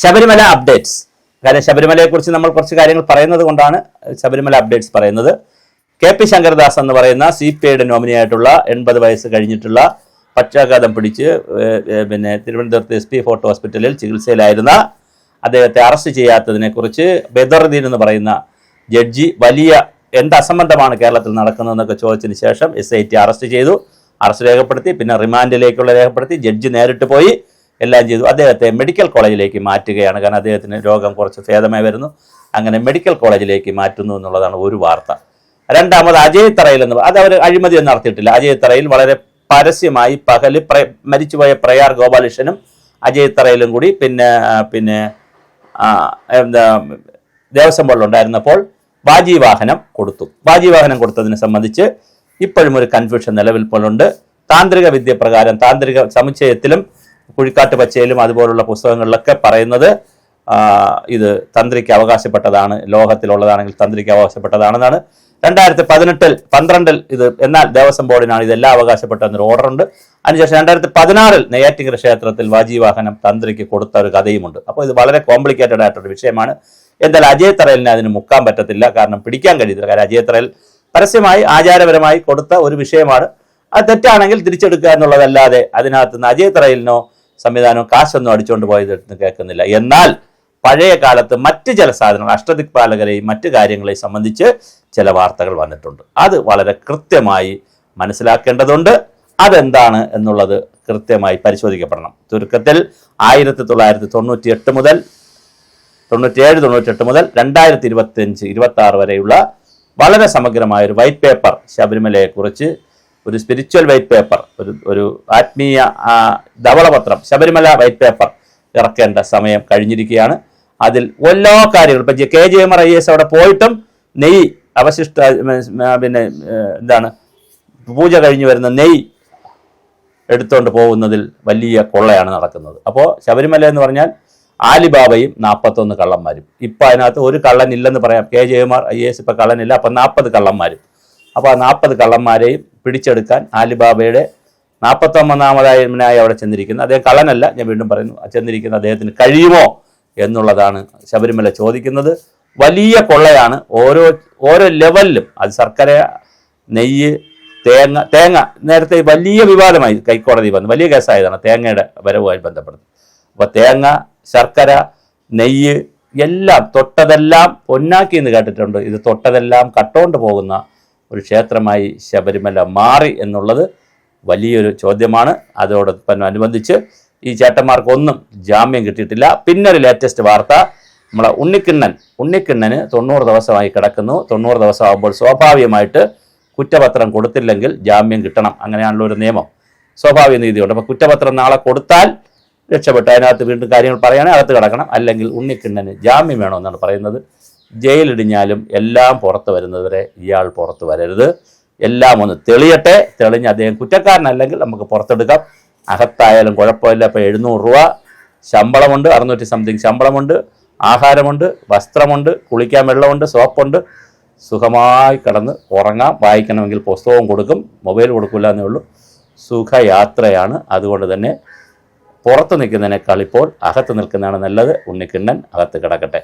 Sabarimala updates കാര്യം ശബരിമലയെക്കുറിച്ച് നമ്മൾ കുറച്ച് കാര്യങ്ങൾ പറയുന്നത് കൊണ്ടാണ് ശബരിമല അപ്ഡേറ്റ്സ് പറയുന്നത്. കെ പി ശങ്കരദാസ് എന്ന് പറയുന്ന സി പി ഐയുടെ നോമിനിയായിട്ടുള്ള എൺപത് വയസ്സ് കഴിഞ്ഞിട്ടുള്ള പക്ഷാഘാതം പിടിച്ച് പിന്നെ തിരുവനന്തപുരത്ത് എസ് പി ഫോർട്ട് ഹോസ്പിറ്റലിൽ ചികിത്സയിലായിരുന്ന അദ്ദേഹത്തെ അറസ്റ്റ് ചെയ്യാത്തതിനെക്കുറിച്ച് ബദറുദ്ദീൻ എന്ന് പറയുന്ന ജഡ്ജി വലിയ എന്ത് അസംബന്ധമാണ് കേരളത്തിൽ നടക്കുന്നതെന്നൊക്കെ ചോദിച്ചതിന് ശേഷം എസ് ഐ ടി അറസ്റ്റ് ചെയ്തു. അറസ്റ്റ് രേഖപ്പെടുത്തി പിന്നെ റിമാൻഡിലേക്കുള്ള രേഖപ്പെടുത്തി. ജഡ്ജി നേരിട്ട് പോയി. എല്ലാം ചെയ്തു. അദ്ദേഹത്തെ മെഡിക്കൽ കോളേജിലേക്ക് മാറ്റുകയാണ്. കാരണം അദ്ദേഹത്തിന് രോഗം കുറച്ച് ഭേദമായി വരുന്നു. അങ്ങനെ മെഡിക്കൽ കോളേജിലേക്ക് മാറ്റുന്നു എന്നുള്ളതാണ് ഒരു വാർത്ത. രണ്ടാമത് അജയ് തറയിൽ എന്ന് അത് അവർ അഴിമതിയൊന്നും നടത്തിയിട്ടില്ല. അജയ് തറയിൽ വളരെ പരസ്യമായി പകൽ പ്ര മരിച്ചുപോയ പ്രയാർ ഗോപാലകൃഷ്ണനും അജയ് തറയിലും കൂടി പിന്നെ പിന്നെ എന്താ ദേവസ്വം ബാജി വാഹനം കൊടുത്തു. വാഹനം കൊടുത്തതിനെ സംബന്ധിച്ച് ഇപ്പോഴും ഒരു കൺഫ്യൂഷൻ നിലവിൽ പോലുണ്ട്. താന്ത്രിക വിദ്യ പ്രകാരം താന്ത്രിക സമുച്ചയത്തിലും കുഴിക്കാട്ട് പച്ചയിലും അതുപോലുള്ള പുസ്തകങ്ങളിലൊക്കെ പറയുന്നത് ഇത് തന്ത്രിക്ക് അവകാശപ്പെട്ടതാണ് ലോകത്തിലുള്ളതാണെങ്കിൽ തന്ത്രിക്ക് അവകാശപ്പെട്ടതാണെന്നാണ്. രണ്ടായിരത്തി പതിനെട്ടിൽ പന്ത്രണ്ടിൽ ഇത് എന്നാൽ ദേവസ്വം ബോർഡിനാണ് ഇതെല്ലാം അവകാശപ്പെട്ടതെന്നൊരു ഓർഡർ ഉണ്ട് അതിനുശേഷം രണ്ടായിരത്തി പതിനാറിൽ നെയ്യാറ്റിങ്കര ക്ഷേത്രത്തിൽ വാജീവാഹനം തന്ത്രിക്ക് കൊടുത്ത ഒരു കഥയുമുണ്ട്. അപ്പോൾ ഇത് വളരെ കോംപ്ലിക്കേറ്റഡ് ആയിട്ടൊരു വിഷയമാണ്. എന്തായാലും അജയ് തറയലിനെ അതിന് മുക്കാൻ പറ്റത്തില്ല കാരണം പിടിക്കാൻ കഴിയത്തില്ല. കാരണം അജയ് തറയൽ പരസ്യമായി ആചാരപരമായി കൊടുത്ത ഒരു വിഷയമാണ്. അത് തെറ്റാണെങ്കിൽ തിരിച്ചെടുക്കുക എന്നുള്ളതല്ലാതെ അതിനകത്ത് നിന്ന് അജയ് തറയിലിനോ സംവിധാനമോ കാശൊന്നും അടിച്ചുകൊണ്ട് പോയതെന്ന് കേൾക്കുന്നില്ല. എന്നാൽ പഴയ കാലത്ത് മറ്റ് ചില സാധനങ്ങൾ അഷ്ടദിക്പാലകരെയും മറ്റു കാര്യങ്ങളെയും സംബന്ധിച്ച് ചില വാർത്തകൾ വന്നിട്ടുണ്ട്. അത് വളരെ കൃത്യമായി മനസ്സിലാക്കേണ്ടതുണ്ട്. അതെന്താണ് എന്നുള്ളത് കൃത്യമായി പരിശോധിക്കപ്പെടണം. ചുരുക്കത്തിൽ ആയിരത്തി തൊള്ളായിരത്തി തൊണ്ണൂറ്റി എട്ട് മുതൽ തൊണ്ണൂറ്റിയേഴ് തൊണ്ണൂറ്റെട്ട് മുതൽ രണ്ടായിരത്തി ഇരുപത്തി അഞ്ച് ഇരുപത്തി ആറ് വരെയുള്ള വളരെ സമഗ്രമായ ഒരു വൈറ്റ് പേപ്പർ ശബരിമലയെക്കുറിച്ച് ഒരു സ്പിരിച്വൽ വൈറ്റ് പേപ്പർ ഒരു ഒരു ആത്മീയ ധവളപത്രം ശബരിമല വൈറ്റ് പേപ്പർ ഇറക്കേണ്ട സമയം കഴിഞ്ഞിരിക്കുകയാണ്. അതിൽ എല്ലാ കാര്യങ്ങളും ഇപ്പം K J M R I S അവിടെ പോയിട്ടും നെയ് അവശിഷ്ട പിന്നെ എന്താണ് പൂജ കഴിഞ്ഞ് വരുന്ന നെയ് എടുത്തുകൊണ്ട് പോകുന്നതിൽ വലിയ കൊള്ളയാണ് നടക്കുന്നത്. അപ്പോൾ ശബരിമല എന്ന് പറഞ്ഞാൽ ആലിബാബയും നാൽപ്പത്തൊന്ന് കള്ളന്മാരും. ഇപ്പം അതിനകത്ത് ഒരു കള്ളൻ ഇല്ലെന്ന് പറയാം. കെ ജയമാർ ഐ എസ് ഇപ്പം കള്ളനില്ല അപ്പം നാൽപ്പത് കള്ളന്മാരും. അപ്പോൾ ആ നാൽപ്പത് കള്ളന്മാരെയും പിടിച്ചെടുക്കാൻ ആലിബാബയുടെ നാൽപ്പത്തൊമ്പതാമതായി അവിടെ ചെന്നിരിക്കുന്നത് അദ്ദേഹം കള്ളനല്ല ഞാൻ വീണ്ടും പറയുന്നു ചെന്നിരിക്കുന്ന അദ്ദേഹത്തിന് കഴിയുമോ എന്നുള്ളതാണ് ശബരിമല ചോദിക്കുന്നത്. വലിയ കൊള്ളയാണ്. ഓരോ ഓരോ ലെവലിലും അത് ശർക്കര നെയ്യ് തേങ്ങ തേങ്ങ നേരത്തെ വലിയ വിവാദമായി കൈക്കോടതി വന്നു. വലിയ കേസായതാണ് തേങ്ങയുടെ വരവുമായി ബന്ധപ്പെടുന്നത്. അപ്പോൾ തേങ്ങ ശർക്കര നെയ്യ് എല്ലാം തൊട്ടതെല്ലാം ഒന്നാക്കി എന്ന് കേട്ടിട്ടുണ്ട്. ഇത് തൊട്ടതെല്ലാം കട്ടോണ്ട് പോകുന്ന ഒരു ക്ഷേത്രമായി ശബരിമല മാറി എന്നുള്ളത് വലിയൊരു ചോദ്യമാണ്. അതോടൊപ്പം അനുബന്ധിച്ച് ഈ ചേട്ടന്മാർക്കൊന്നും ജാമ്യം കിട്ടിയിട്ടില്ല. പിന്നൊരു ലേറ്റസ്റ്റ് വാർത്ത. നമ്മളെ ഉണ്ണിക്കിണ്ണൻ ഉണ്ണിക്കിണ്ണന് തൊണ്ണൂറ് ദിവസമായി കിടക്കുന്നു. തൊണ്ണൂറ് ദിവസമാകുമ്പോൾ സ്വാഭാവികമായിട്ട് കുറ്റപത്രം കൊടുത്തില്ലെങ്കിൽ ജാമ്യം കിട്ടണം. അങ്ങനെയാണല്ലോ ഒരു നിയമം. സ്വാഭാവിക നീതിയുണ്ട്. അപ്പോൾ കുറ്റപത്രം നാളെ കൊടുത്താൽ രക്ഷപ്പെട്ടു. അതിനകത്ത് വീണ്ടും കാര്യങ്ങൾ പറയുകയാണെങ്കിൽ അകത്ത് കിടക്കണം. അല്ലെങ്കിൽ ഉണ്ണിക്കിണ്ണന് ജാമ്യം വേണമെന്നാണ് പറയുന്നത്. ജയിലിടിഞ്ഞാലും എല്ലാം പുറത്ത് വരുന്നതുവരെ ഇയാൾ പുറത്ത് വരരുത്. എല്ലാം ഒന്ന് തെളിയട്ടെ. തെളിഞ്ഞ് അദ്ദേഹം കുറ്റക്കാരനല്ലെങ്കിൽ നമുക്ക് പുറത്തെടുക്കാം. അകത്തായാലും കുഴപ്പമില്ല. ഇപ്പോൾ എഴുന്നൂറ് രൂപ ശമ്പളമുണ്ട്. അറുന്നൂറ്റി സംതിങ് ശമ്പളമുണ്ട്. ആഹാരമുണ്ട്. വസ്ത്രമുണ്ട്. കുളിക്കാൻ വെള്ളമുണ്ട്. സോപ്പുണ്ട്. സുഖമായി കിടന്ന് ഉറങ്ങാം. വായിക്കണമെങ്കിൽ പുസ്തകവും കൊടുക്കും. മൊബൈൽ കൊടുക്കില്ല എന്നേ ഉള്ളൂ. സുഖയാത്രയാണ്. അതുകൊണ്ട് തന്നെ പുറത്ത് നിൽക്കുന്നതിനേക്കാൾ ഇപ്പോൾ അകത്ത് നിൽക്കുന്നതാണ് നല്ലത്. ഉണ്ണിക്കിണ്ണൻ അകത്ത് കിടക്കട്ടെ.